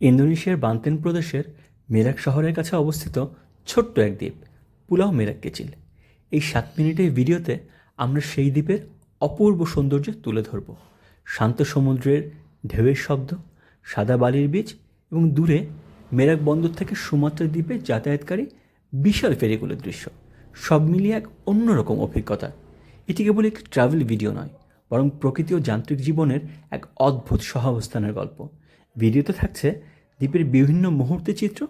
ইন্দোনেশিয়ার বান্তেন প্রদেশের মেরাক শহরের কাছে অবস্থিত ছোট্ট এক দ্বীপ, পুলাও মেরাক কেচিল। এই সাত মিনিটের ভিডিওতে আমরা সেই দ্বীপের অপূর্ব সৌন্দর্য তুলে ধরব। শান্ত সমুদ্রের ঢেউয়ের শব্দ, সাদা বালির বীচ এবং দূরে মেরাক বন্দর থেকে সুমাত্রা দ্বীপে যাতায়াতকারী বিশাল ফেরিগুলোর দৃশ্য। সব মিলিয়ে এক অন্যরকম অভিজ্ঞতা। এটি কেবল একটি ট্রাভেল ভিডিও নয়, বরং প্রকৃতি ও যান্ত্রিক জীবনের এক অদ্ভুত সহাবস্থানের গল্প। ভিডিওতে থাকছে দ্বীপের বিভিন্ন মুহূর্তের চিত্র,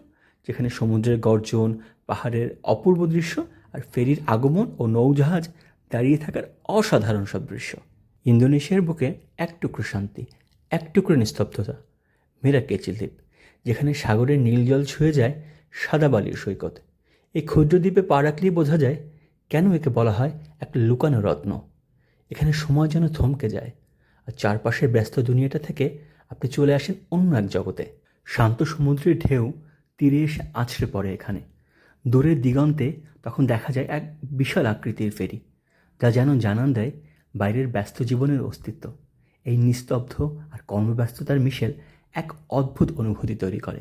যেখানে সমুদ্রের গর্জন, পাহাড়ের অপূর্ব দৃশ্য আর ফেরির আগমন ও নৌজাহাজ দাঁড়িয়ে থাকার অসাধারণ সব দৃশ্য। ইন্দোনেশিয়ার বুকে এক টুকরো শান্তি, এক টুকরো নিস্তব্ধতা। মেরা কেচিল দ্বীপ, যেখানে সাগরের নীল জল ছুঁয়ে যায় সাদা বালির সৈকত। এই ক্ষুদ্র দ্বীপে পা রাখলেই বোঝা যায় কেন একে বলা হয় একটা লুকানো রত্ন। এখানে সময় যেন থমকে যায়, আর চারপাশের ব্যস্ত দুনিয়াটা থেকে আপনি চলে আসেন অন্য এক জগতে। শান্ত সমুদ্রের ঢেউ তীরে এসে আছড়ে পড়ে এখানে। দূরের দিগন্তে তখন দেখা যায় এক বিশাল আকৃতির ফেরি, যা যেন জানান দেয় বাইরের ব্যস্ত জীবনের অস্তিত্ব। এই নিস্তব্ধ আর কর্মব্যস্ততার মিশেল এক অদ্ভুত অনুভূতি তৈরি করে।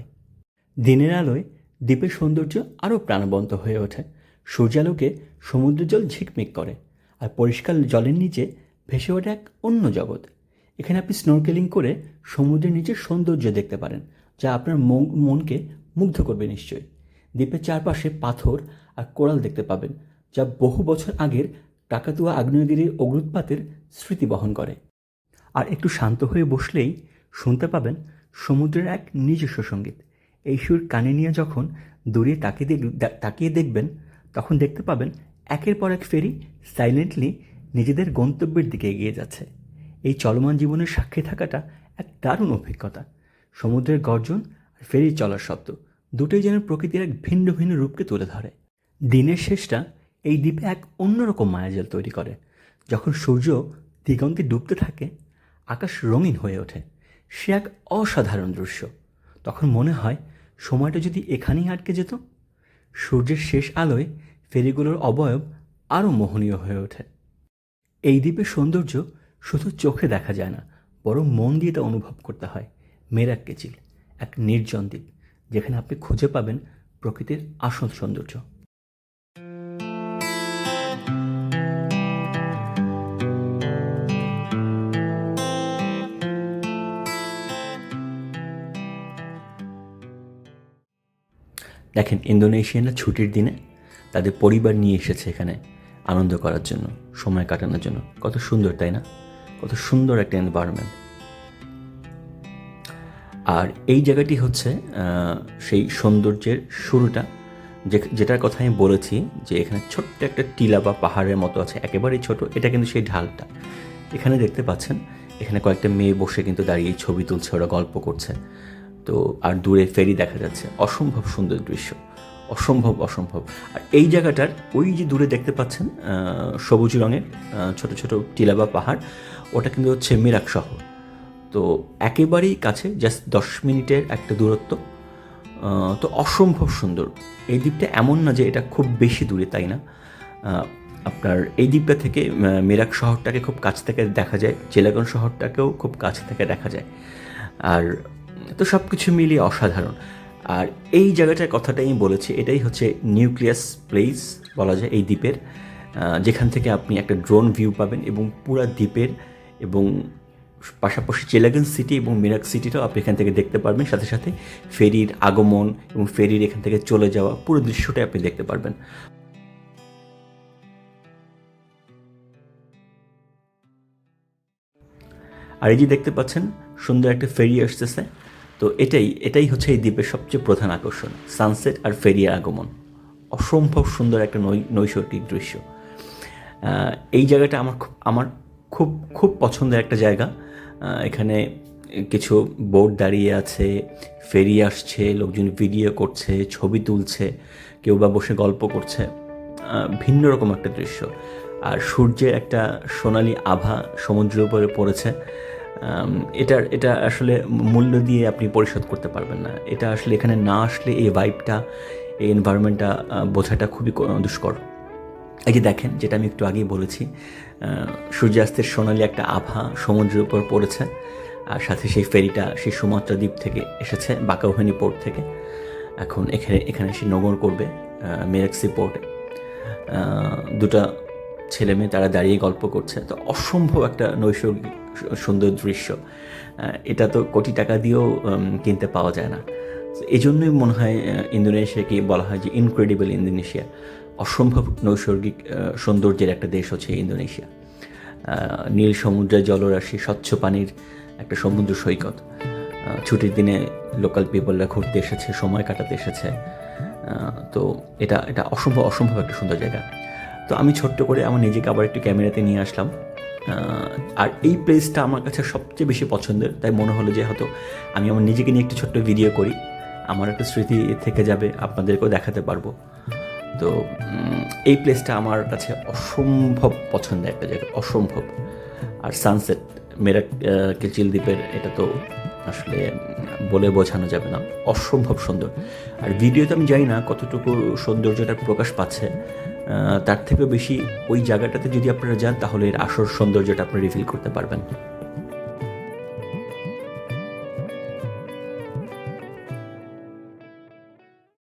দিনের আলোয় দ্বীপের সৌন্দর্য আরও প্রাণবন্ত হয়ে ওঠে। সূর্যালোকে সমুদ্রের জল ঝিকমিক করে আর পরিষ্কার জলের নিচে ভেসে ওঠে এক অন্য জগৎ। এখানে আপনি স্নোরকেলিং করে সমুদ্রের নিচের সৌন্দর্য দেখতে পারেন, যা আপনার মন- মনকে মুগ্ধ করবে নিশ্চয়ই। দ্বীপের চারপাশে পাথর আর কোরাল দেখতে পাবেন, যা বহু বছর আগের কাকাতুয়া আগ্নেয়গিরির অগ্নুৎপাতের স্মৃতি বহন করে। আর একটু শান্ত হয়ে বসলেই শুনতে পাবেন সমুদ্রের এক নিজস্ব সংগীত। এই সুর কানে নিয়ে যখন দূরে তাকিয়ে তাকিয়ে দেখবেন, তখন দেখতে পাবেন একের পর এক ফেরি সাইলেন্টলি নিজেদের গন্তব্যের দিকে এগিয়ে যাচ্ছে। এই চলমান জীবনের সাক্ষী থাকাটা এক দারুণ অভিজ্ঞতা। সমুদ্রের গর্জন আর ফেরির চলার শব্দ দুটোই যেন প্রকৃতির এক ভিন্ন ভিন্ন রূপকে তুলে ধরে। দিনের শেষটা এই দ্বীপে এক অন্যরকম মায়াজাল তৈরি করে। যখন সূর্য দিগন্তে ডুবতে থাকে, আকাশ রঙিন হয়ে ওঠে। সে এক অসাধারণ দৃশ্য। তখন মনে হয় সময়টা যদি এখানেই আটকে যেত, সূর্যের শেষ আলোয় ফেরিগুলোর অবয়ব আরও মোহনীয় হয়ে ওঠে। এই দ্বীপের সৌন্দর্য শুধু চোখে দেখা যায় না, বরং মন দিয়ে তা অনুভব করতে হয়। মেরাক কেচিল, এক নির্জন দ্বীপ, যেখানে আপনি খুঁজে পাবেন প্রকৃতির আসল সৌন্দর্য। দেখেন ইন্দোনেশিয়ানরা ছুটির দিনে তাদের পরিবার নিয়ে এসেছে এখানে, আনন্দ করার জন্য, সময় কাটানোর জন্য। কত সুন্দর, তাই না? কত সুন্দর একটা এনভায়রনমেন্ট আর এই জায়গাটি হচ্ছে সেই সৌন্দর্যের শুরুটা। যে- যেটার কথা আমি বলেছি যে, এখানে ছোট্ট একটা টিলা বা পাহাড়ের মতো আছে, একেবারেই ছোট, এটা কিন্তু সেই ঢালটা। এখানে দেখতে পাচ্ছেন, এখানে কয়েকটা মেয়ে বসে কিন্তু দাঁড়িয়ে ছবি তুলছে, ওরা গল্প করছে। তো, আর দূরে ফেরি দেখা যাচ্ছে, অসম্ভব সুন্দর দৃশ্য। অসম্ভব অসম্ভব। আর এই জায়গাটার, ওই যে দূরে দেখতে পাচ্ছেন সবুজ রঙের ছোট ছোট টিলা বা পাহাড়, ওটা কিন্তু হচ্ছে মিরাক শহর। তো একেবারেই কাছে জাস্ট দশ মিনিটের একটা দূরত্ব। তো অসম্ভব সুন্দর। এই দ্বীপটা এমন না যে এটা খুব বেশি দূরে, তাই না? আপনার এই দ্বীপটা থেকে মেরাক শহরটাকে খুব কাছ থেকে দেখা যায় জেলাগঞ্জ শহরটাকেও খুব কাছ থেকে দেখা যায়। আর তো সব কিছু মিলিয়ে অসাধারণ। আর এই জায়গাটার কথাটাই আমি বলেছি, এটাই হচ্ছে নিউক্লিয়াস প্লেস বলা যায় এই দ্বীপের যেখান থেকে আপনি একটা ড্রোন ভিউ পাবেন এবং পুরা দ্বীপের এবং পাশাপাশি চেলাগঞ্জ সিটি এবং মিরাক সিটিটাও আপনি এখান থেকে দেখতে পারবেন। সাথে সাথে ফেরির আগমন এবং ফেরির এখান থেকে চলে যাওয়া পুরো দৃশ্যটাই আপনি দেখতে পারবেন। আর এই যে দেখতে পাচ্ছেন, সুন্দর একটা ফেরি আসতেছে। তো এটাই এটাই হচ্ছে এই দ্বীপের সবচেয়ে প্রধান আকর্ষণ সানসেট আর ফেরির আগমন। অসম্ভব সুন্দর একটা নৈ- নৈসর্গিক দৃশ্য। এই জায়গাটা আমার খুব আমার খুব খুব পছন্দের একটা জায়গা। এখানে কিছু বোট দাঁড়িয়ে আছে ফেরি আসছে, লোকজন ভিডিও করছে, ছবি তুলছে, কেউ বা বসে গল্প করছে। ভিন্ন রকম একটা দৃশ্য। আর সূর্যের একটা সোনালি আভা সমুদ্রের উপরে পড়েছে। এটার, এটা আসলে মূল্য দিয়ে আপনি পরিশোধ করতে পারবেন না। এটা আসলে এখানে না আসলে এই ভাইবটা এই এনভায়রনমেন্টটা বোঝাটা খুবই দুষ্কর। এই যে দেখেন, যেটা আমি একটু আগেই বলেছি সূর্যাস্তের সোনালি একটা আভা সমুদ্রের উপর পড়েছে, আর সাথে সেই ফেরিটা সেই সুমাত্রা দ্বীপ থেকে এসেছে, বাকাউহানি পোর্ট থেকে। এখন এখানে এখানে সে নগর করবে মেরাক্সি পোর্টে দুটা ছেলে মেয়ে তারা দাঁড়িয়ে গল্প করছে। তো অসম্ভব একটা নৈসর্গিক সুন্দর দৃশ্য। এটা তো কোটি টাকা দিয়েও কিনতে পাওয়া যায় না। এই জন্যই মনে হয় ইন্দোনেশিয়াকে বলা হয় যে ইনক্রেডিবল ইন্দোনেশিয়া অসম্ভব নৈসর্গিক সৌন্দর্যের একটা দেশ হচ্ছে ইন্দোনেশিয়া। নীল সমুদ্রের জলরাশি, স্বচ্ছ পানির একটা সমুদ্র সৈকত। ছুটির দিনে লোকাল পিপলরা ঘুরতে এসেছে, সময় কাটাতে এসেছে। তো এটা এটা অসম্ভব অসম্ভব একটা সুন্দর জায়গা। তো আমি ছোট্ট করে আমার নিজেকে আবার একটু ক্যামেরাতে নিয়ে আসলাম। আর এই প্লেসটা আমার কাছে সবচেয়ে বেশি পছন্দের। তাই মনে হলো যে হয়তো আমি আমার নিজেকে নিয়ে একটু ছোট্ট ভিডিও করি। আমার একটা স্মৃতি থেকে যাবে, আপনাদেরকেও দেখাতে পারব। তো এই প্লেসটা আমার কাছে অসম্ভব পছন্দের একটা জায়গা, অসম্ভব। আর সানসেট মেরা কেচিল দ্বীপের এটা তো আসলে বলে বোঝানো যাবে না। অসম্ভব সুন্দর। আর ভিডিওতে আমি জানি না কতটুকু সৌন্দর্যটা প্রকাশ পাচ্ছে। তার থেকেও বেশি ওই জায়গাটাতে যদি আপনারা যান, তাহলে এর আসল সৌন্দর্যটা আপনি রিফিল করতে পারবেন।